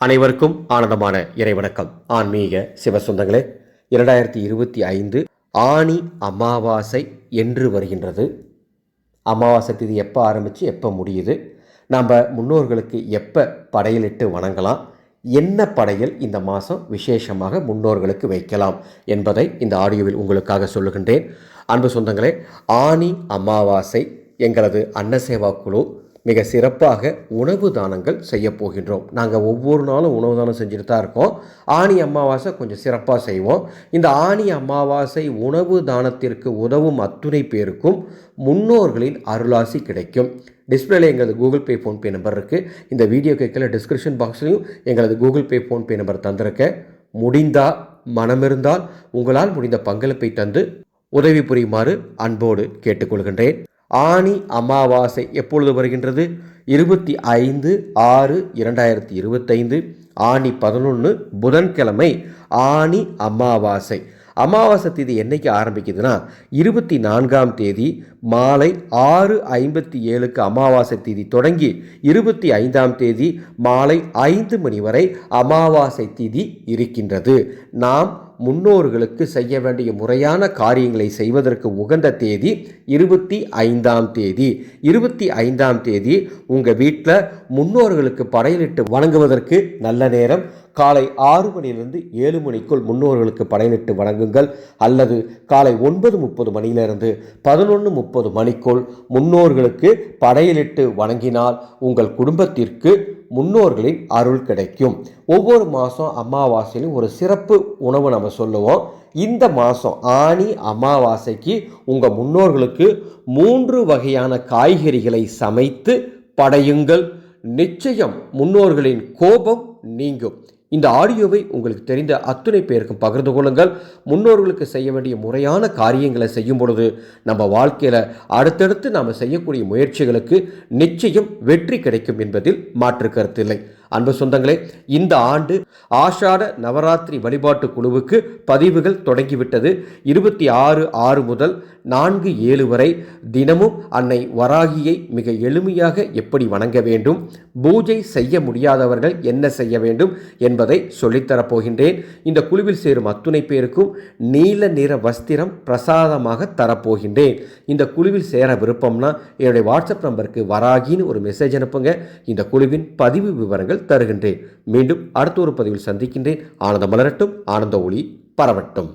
அனைவருக்கும் ஆனந்தமான இறைவணக்கம். ஆன்மீக சிவசுந்தங்களே இரண்டாயிரத்தி இருபத்தி ஐந்து ஆணி அமாவாசை என்று வருகின்றது. அமாவாசை திதி எப்போ ஆரம்பித்து எப்போ முடியுது? நம்ம முன்னோர்களுக்கு எப்போ படையலிட்டு வணங்கலாம்? என்ன படையல் இந்த மாதம் விசேஷமாக முன்னோர்களுக்கு வைக்கலாம் என்பதை இந்த ஆடியோவில் உங்களுக்காக சொல்லுகின்றேன். அன்பு சொந்தங்களே ஆணி அமாவாசை எங்களது அன்னசேவா குழு மிக சிறப்பாக உணவு தானங்கள் செய்ய போகின்றோம். நாங்கள் ஒவ்வொரு நாளும் உணவு தானம் செஞ்சுட்டு தான் இருக்கோம். ஆணி அமாவாசை கொஞ்சம் சிறப்பாக செய்வோம். இந்த ஆணி அமாவாசை உணவு தானத்திற்கு உதவும் அத்துணை பேருக்கும் முன்னோர்களின் அருளாசி கிடைக்கும். டிஸ்பிளேல எங்களது கூகுள் பே ஃபோன்பே நம்பர் இருக்குது இந்த வீடியோ கேட்கல டிஸ்கிரிப்ஷன் பாக்ஸ்லையும் எங்களது கூகுள் பே ஃபோன்பே நம்பர் தந்திருக்கேன் முடிந்தால் மனமிருந்தால் உங்களால் முடிந்த பங்களிப்பை தந்து உதவி புரியுமாறு அன்போடு கேட்டுக்கொள்கின்றேன். ஆனி அமாவாசை எப்பொழுது வருகின்றது? இருபத்தி ஐந்து ஆறு இரண்டாயிரத்தி இருபத்தைந்து. ஆனி பதினொன்று புதன்கிழமை ஆனி அமாவாசை. அமாவாசை தேதி என்றைக்கு ஆரம்பிக்குதுன்னா இருபத்தி நான்காம் தேதி மாலை ஆறு ஐம்பத்தி ஏழுக்கு அமாவாசை தேதி தொடங்கி இருபத்தி ஐந்தாம் தேதி மாலை ஐந்து மணி வரை அமாவாசை தேதி இருக்கின்றது. நாம் முன்னோர்களுக்கு செய்ய வேண்டிய முறையான காரியங்களை செய்வதற்கு உகந்த தேதி இருபத்தி ஐந்தாம் தேதி. இருபத்தி ஐந்தாம் தேதி உங்கள் வீட்டில் முன்னோர்களுக்கு படையலிட்டு வணங்குவதற்கு நல்ல நேரம் காலை ஆறு மணியிலிருந்து ஏழு மணிக்குள் முன்னோர்களுக்கு படையலிட்டு வணங்குங்கள். அல்லது காலை ஒன்பது முப்பது மணியிலிருந்து பதினொன்று முப்பது மணிக்குள் முன்னோர்களுக்கு படையலிட்டு வணங்கினால் உங்கள் குடும்பத்திற்கு முன்னோர்களின் அருள் கிடைக்கும். ஒவ்வொரு மாதம் அமாவாசையிலும் ஒரு சிறப்பு உணவு நம்ம சொல்லுவோம். இந்த மாதம் ஆணி அமாவாசைக்கு உங்கள் முன்னோர்களுக்கு மூன்று வகையான காய்கறிகளை சமைத்து படையுங்கள். நிச்சயம் முன்னோர்களின் கோபம் நீங்கும். இந்த ஆடியோவை உங்களுக்கு தெரிந்த அத்துணை பேருக்கும் பகிர்ந்து கொள்ளுங்கள். முன்னோர்களுக்கு செய்ய வேண்டிய முறையான காரியங்களை செய்யும் பொழுது நம்ம வாழ்க்கையில் அடுத்தடுத்து நாம் செய்யக்கூடிய முயற்சிகளுக்கு நிச்சயம் வெற்றி கிடைக்கும் என்பதில் மாற்று கருத்தில்லை அன்பு சொந்தங்களே இந்த ஆண்டு ஆஷாட நவராத்திரி வழிபாட்டு குழுவுக்கு பதிவுகள் தொடங்கிவிட்டது. இருபத்தி ஆறு ஆறு முதல் நான்கு ஏழு வரை தினமும் அன்னை வராகியை மிக எளிமையாக எப்படி வணங்க வேண்டும் பூஜை செய்ய முடியாதவர்கள் என்ன செய்ய வேண்டும் என்பதை சொல்லித்தரப்போகின்றேன் இந்த குழுவில் சேரும் அத்துணை பேருக்கும் நீல நிற வஸ்திரம் பிரசாதமாக தரப்போகின்றேன் இந்த குழுவில் சேர விருப்பம்னா என்னுடைய வாட்ஸ்அப் நம்பருக்கு வராகின்னு ஒரு மெசேஜ் அனுப்புங்க. இந்த குழுவின் பதிவு விவரங்கள் தருகின்றேன். மீண்டும் அடுத்த ஒரு பதிவில் சந்திக்கின்றேன். ஆனந்த மலரட்டும். ஆனந்த ஒளி பரவட்டும்.